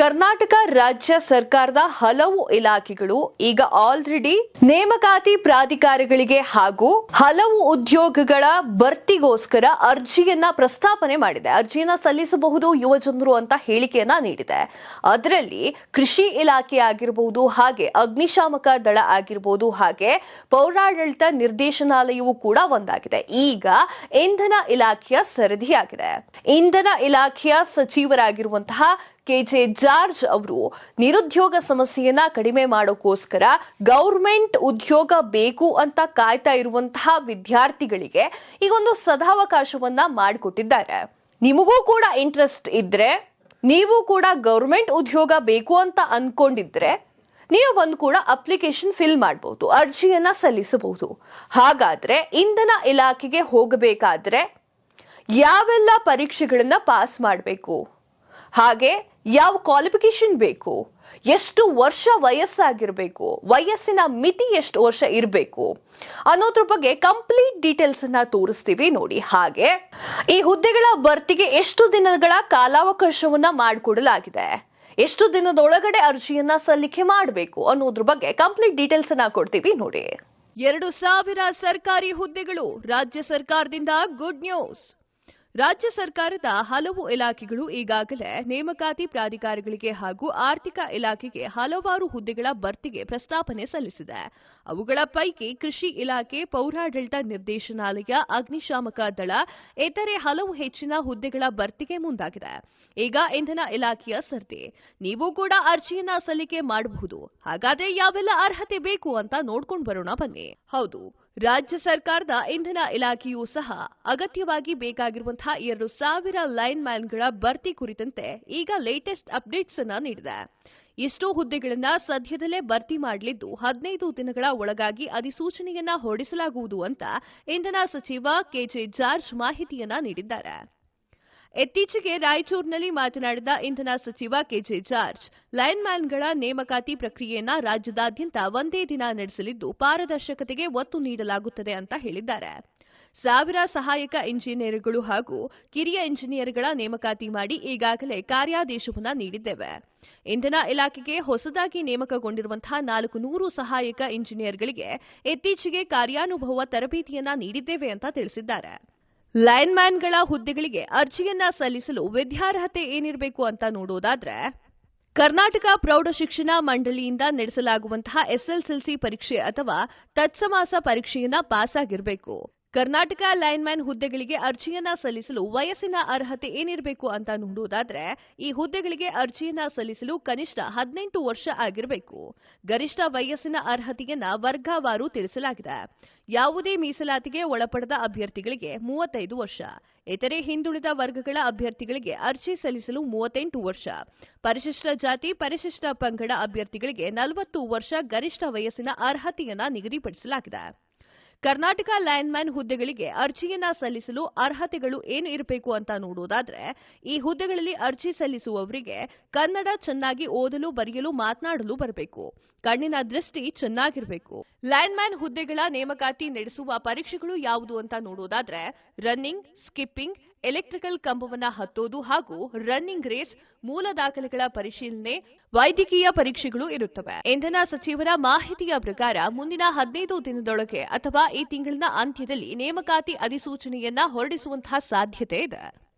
ಕರ್ನಾಟಕ ರಾಜ್ಯ ಸರ್ಕಾರದ ಹಲವು ಇಲಾಖೆಗಳು ಈಗ ಆಲ್ರೆಡಿ ನೇಮಕಾತಿ ಪ್ರಾಧಿಕಾರಗಳಿಗೆ ಹಾಗೂ ಹಲವು ಉದ್ಯೋಗಗಳ ಭರ್ತಿಗೋಸ್ಕರ ಅರ್ಜಿಯನ್ನ ಪ್ರಸ್ತಾಪನೆ ಮಾಡಿದೆ. ಅರ್ಜಿಯನ್ನ ಸಲ್ಲಿಸಬಹುದು ಯುವಜನರು ಅಂತ ಹೇಳಿಕೆಯನ್ನ ನೀಡಿದೆ. ಅದರಲ್ಲಿ ಕೃಷಿ ಇಲಾಖೆ ಆಗಿರಬಹುದು ಹಾಗೆ ಅಗ್ನಿಶಾಮಕ ದಳ ಆಗಿರಬಹುದು ಹಾಗೆ ಪೌರಾಡಳಿತ ನಿರ್ದೇಶನಾಲಯವು ಕೂಡ ಒಂದಾಗಿದೆ. ಈಗ ಇಂಧನ ಇಲಾಖೆಯ ಸರದಿಯಾಗಿದೆ. ಇಂಧನ ಇಲಾಖೆಯ ಸಚಿವರಾಗಿರುವಂತಹ ಕೆಜೆ ಜಾರ್ಜ್ ಅವರು ನಿರುದ್ಯೋಗ ಸಮಸ್ಯೆಯನ್ನ ಕಡಿಮೆ ಮಾಡೋಕ್ಕೋಸ್ಕರ ಗೌರ್ಮೆಂಟ್ ಉದ್ಯೋಗ ಬೇಕು ಅಂತ ಕಾಯ್ತಾ ಇರುವಂತಹ ವಿದ್ಯಾರ್ಥಿಗಳಿಗೆ ಈಗೊಂದು ಸದಾವಕಾಶವನ್ನ ಮಾಡಿಕೊಟ್ಟಿದ್ದಾರೆ. ನಿಮಗೂ ಕೂಡ ಇಂಟ್ರೆಸ್ಟ್ ಇದ್ರೆ, ನೀವು ಕೂಡ ಗೌರ್ಮೆಂಟ್ ಉದ್ಯೋಗ ಬೇಕು ಅಂತ ಅನ್ಕೊಂಡಿದ್ರೆ, ನೀವು ಬಂದು ಕೂಡ ಅಪ್ಲಿಕೇಶನ್ ಫಿಲ್ ಮಾಡಬಹುದು ಅರ್ಜಿಯನ್ನ ಸಲ್ಲಿಸಬಹುದು. ಹಾಗಾದ್ರೆ ಇಂಧನ ಇಲಾಖೆಗೆ ಹೋಗಬೇಕಾದ್ರೆ ಯಾವೆಲ್ಲ ಪರೀಕ್ಷೆಗಳನ್ನ ಪಾಸ್ ಮಾಡಬೇಕು? ಹಾಗೆ ಯಾವ ಕ್ವಾಲಿಫಿಕೇಶನ್ ಬೇಕು? ಎಷ್ಟು ವರ್ಷ ವಯಸ್ಸಾಗಿರಬೇಕು? ವಯಸ್ಸಿನ ಮಿತಿ ಎಷ್ಟು ವರ್ಷ ಇರಬೇಕು? ಅನ್ನೋದ್ರ ಬಗ್ಗೆ ಕಂಪ್ಲೀಟ್ ಡೀಟೇಲ್ಸ್ ಅನ್ನ ತೋರಿಸ್ತೀವಿ ನೋಡಿ. ಹಾಗೆ ಈ ಹುದ್ದೆಗಳ ಭರ್ತಿಗೆ ಎಷ್ಟು ದಿನಗಳ ಕಾಲಾವಕಾಶವನ್ನ ಮಾಡಿಕೊಡಲಾಗಿದೆ? ಎಷ್ಟು ದಿನದೊಳಗಡೆ ಅರ್ಜಿಯನ್ನ ಸಲ್ಲಿಕೆ ಮಾಡಬೇಕು? ಅನ್ನೋದ್ರ ಬಗ್ಗೆ ಕಂಪ್ಲೀಟ್ ಡೀಟೇಲ್ಸ್ ಅನ್ನ ಕೊಡ್ತೀವಿ ನೋಡಿ. ಎರಡು ಸಾವಿರ ಸರ್ಕಾರಿ ಹುದ್ದೆಗಳು ರಾಜ್ಯ ಸರ್ಕಾರದಿಂದ ಗುಡ್ ನ್ಯೂಸ್ ರಾಜ್ಯ ಸರ್ಕಾರದ ಹಲವು ಇಲಾಖೆಗಳು ಈಗಾಗಲೇ ನೇಮಕಾತಿ ಪ್ರಾಧಿಕಾರಗಳಿಗೆ ಹಾಗೂ ಆರ್ಥಿಕ ಇಲಾಖೆಗೆ ಹಲವಾರು ಹುದ್ದೆಗಳ ಭರ್ತಿಗೆ ಪ್ರಸ್ತಾಪನೆ ಸಲ್ಲಿಸಿದೆ. ಅವುಗಳ ಪೈಕಿ ಕೃಷಿ ಇಲಾಖೆ, ಪೌರಾಡಳಿತ ನಿರ್ದೇಶನಾಲಯ, ಅಗ್ನಿಶಾಮಕ ದಳ, ಇತರೆ ಹಲವು ಹೆಚ್ಚಿನ ಹುದ್ದೆಗಳ ಭರ್ತಿಗೆ ಮುಂದಾಗಿದೆ. ಈಗ ಇಂಧನ ಇಲಾಖೆಯ ಸರ್ದಿ ನೀವು ಕೂಡ ಅರ್ಜಿಯನ್ನ ಸಲ್ಲಿಕೆ ಮಾಡಬಹುದು. ಹಾಗಾದ್ರೆ ಯಾವೆಲ್ಲ ಅರ್ಹತೆ ಬೇಕು ಅಂತ ನೋಡ್ಕೊಂಡು ಬರೋಣ ಬನ್ನಿ. ಹೌದು ರಾಜ್ಯ ಸರ್ಕಾರದ ಇಂಧನ ಇಲಾಖೆಯೂ ಸಹ ಅಗತ್ಯವಾಗಿ ಬೇಕಾಗಿರುವಂತಹ ಎರಡು ಸಾವಿರ ಲೈನ್ ಮ್ಯಾನ್ಗಳ ಭರ್ತಿ ಕುರಿತಂತೆ ಈಗ ಲೇಟೆಸ್ಟ್ ಅಪ್ಡೇಟ್ಸ್ ಅನ್ನು ನೀಡಿದೆ. ಎಷ್ಟೋ ಹುದ್ದೆಗಳನ್ನ ಸದ್ಯದಲ್ಲೇ ಭರ್ತಿ ಮಾಡಲಿದ್ದು ಹದಿನೈದು ದಿನಗಳ ಒಳಗಾಗಿ ಅಧಿಸೂಚನೆಯನ್ನ ಹೊರಡಿಸಲಾಗುವುದು ಅಂತ ಇಂಧನ ಸಚಿವ ಕೆಜೆ ಜಾರ್ಜ್ ಮಾಹಿತಿಯನ್ನ ನೀಡಿದ್ದಾರೆ. ಇತ್ತೀಚೆಗೆ ರಾಯಚೂರಿನಲ್ಲಿ ಮಾತನಾಡಿದ ಇಂಧನ ಸಚಿವ ಕೆಜೆ ಜಾರ್ಜ್ ಲೈನ್ಮ್ಯಾನ್ಗಳ ನೇಮಕಾತಿ ಪ್ರಕ್ರಿಯೆಯನ್ನ ರಾಜ್ಯದಾದ್ಯಂತ ಒಂದೇ ದಿನ ನಡೆಸಲಿದ್ದು ಪಾರದರ್ಶಕತೆಗೆ ಒತ್ತು ನೀಡಲಾಗುತ್ತದೆ ಅಂತ ಹೇಳಿದ್ದಾರೆ. ಸಾವಿರ ಸಹಾಯಕ ಇಂಜಿನಿಯರ್ಗಳು ಹಾಗೂ ಕಿರಿಯ ಇಂಜಿನಿಯರ್ಗಳ ನೇಮಕಾತಿ ಮಾಡಿ ಈಗಾಗಲೇ ಕಾರ್ಯಾದೇಶವನ್ನು ನೀಡಿದ್ದೇವೆ. ಇಂಧನ ಇಲಾಖೆಗೆ ಹೊಸದಾಗಿ ನೇಮಕಗೊಂಡಿರುವಂತಹ ನಾಲ್ಕು ನೂರು ಸಹಾಯಕ ಇಂಜಿನಿಯರ್ಗಳಿಗೆ ಇತ್ತೀಚೆಗೆ ಕಾರ್ಯಾನುಭವ ತರಬೇತಿಯನ್ನ ನೀಡಿದ್ದೇವೆ ಅಂತ ತಿಳಿಸಿದ್ದಾರೆ. ಲೈನ್ಮ್ಯಾನ್ಗಳ ಹುದ್ದೆಗಳಿಗೆ ಅರ್ಜಿಯನ್ನ ಸಲ್ಲಿಸಲು ವಿದ್ಯಾರ್ಹತೆ ಏನಿರಬೇಕು ಅಂತ ನೋಡೋದಾದ್ರೆ, ಕರ್ನಾಟಕ ಪ್ರೌಢಶಿಕ್ಷಣ ಮಂಡಳಿಯಿಂದ ನಡೆಸಲಾಗುವಂತಹ ಎಸ್ಎಸ್ಎಲ್ಸಿ ಪರೀಕ್ಷೆ ಅಥವಾ ತತ್ಸಮಾಸ ಪರೀಕ್ಷೆಯನ್ನ ಪಾಸ್ ಆಗಿರಬೇಕು ಕರ್ನಾಟಕ ಲೈನ್ಮ್ಯಾನ್ ಹುದ್ದೆಗಳಿಗೆ ಅರ್ಜಿಯನ್ನ ಸಲ್ಲಿಸಲು ವಯಸ್ಸಿನ ಅರ್ಹತೆ ಏನಿರಬೇಕು ಅಂತ ನೋಡುವುದಾದ್ರೆ ಈ ಹುದ್ದೆಗಳಿಗೆ ಅರ್ಜಿಯನ್ನ ಸಲ್ಲಿಸಲು ಕನಿಷ್ಠ ಹದಿನೆಂಟು ವರ್ಷ ಆಗಿರಬೇಕು. ಗರಿಷ್ಠ ವಯಸ್ಸಿನ ಅರ್ಹತೆಯನ್ನ ವರ್ಗವಾರು ತಿಳಿಸಲಾಗಿದೆ. ಯಾವುದೇ ಮೀಸಲಾತಿಗೆ ಒಳಪಡದ ಅಭ್ಯರ್ಥಿಗಳಿಗೆ ಮೂವತ್ತೈದು ವರ್ಷ. ಇತರೆ ಹಿಂದುಳಿದ ವರ್ಗಗಳ ಅಭ್ಯರ್ಥಿಗಳಿಗೆ ಅರ್ಜಿ ಸಲ್ಲಿಸಲು ಮೂವತ್ತೆಂಟು ವರ್ಷ. ಪರಿಶಿಷ್ಟ ಜಾತಿ, ಪರಿಶಿಷ್ಟ ಪಂಗಡ ಅಭ್ಯರ್ಥಿಗಳಿಗೆ ನಲವತ್ತು ವರ್ಷ ಗರಿಷ್ಠ ವಯಸ್ಸಿನ ಅರ್ಹತೆಯನ್ನ ನಿಗದಿಪಡಿಸಲಾಗಿದೆ. ಕರ್ನಾಟಕ ಲ್ಯಾಂಡ್ಮ್ಯಾನ್ ಹುದ್ದೆಗಳಿಗೆ ಅರ್ಜಿಯನ್ನ ಸಲ್ಲಿಸಲು ಅರ್ಹತೆಗಳು ಏನು ಇರಬೇಕು ಅಂತ ನೋಡೋದಾದ್ರೆ, ಈ ಹುದ್ದೆಗಳಲ್ಲಿ ಅರ್ಜಿ ಸಲ್ಲಿಸುವವರಿಗೆ ಕನ್ನಡ ಚೆನ್ನಾಗಿ ಓದಲು, ಬರೆಯಲು, ಮಾತನಾಡಲು ಬರಬೇಕು. ಕಣ್ಣಿನ ದೃಷ್ಟಿ ಚೆನ್ನಾಗಿರಬೇಕು. ಲ್ಯಾಂಡ್ಮ್ಯಾನ್ ಹುದ್ದೆಗಳ ನೇಮಕಾತಿ ನಡೆಸುವ ಪರೀಕ್ಷೆಗಳು ಯಾವುದು ಅಂತ ನೋಡೋದಾದ್ರೆ, ರನ್ನಿಂಗ್, ಸ್ಕಿಪ್ಪಿಂಗ್ ಎಲೆಕ್ಟ್ರಿಕಲ್ ಕಂಬವನ್ನ ಹತ್ತೋದು ಹಾಗೂ ರನ್ನಿಂಗ್ ರೇಸ್, ಮೂಲ ದಾಖಲೆಗಳ ಪರಿಶೀಲನೆ, ವೈದ್ಯಕೀಯ ಪರೀಕ್ಷೆಗಳು ಇರುತ್ತವೆ. ಇಂಧನ ಸಚಿವರ ಮಾಹಿತಿಯ ಪ್ರಕಾರ ಮುಂದಿನ ಹದಿನೈದು ದಿನದೊಳಗೆ ಅಥವಾ ಈ ತಿಂಗಳಿನ ಅಂತ್ಯದಲ್ಲಿ ನೇಮಕಾತಿ ಅಧಿಸೂಚನೆಯನ್ನ ಹೊರಡಿಸುವಂತಹ ಸಾಧ್ಯತೆ ಇದೆ.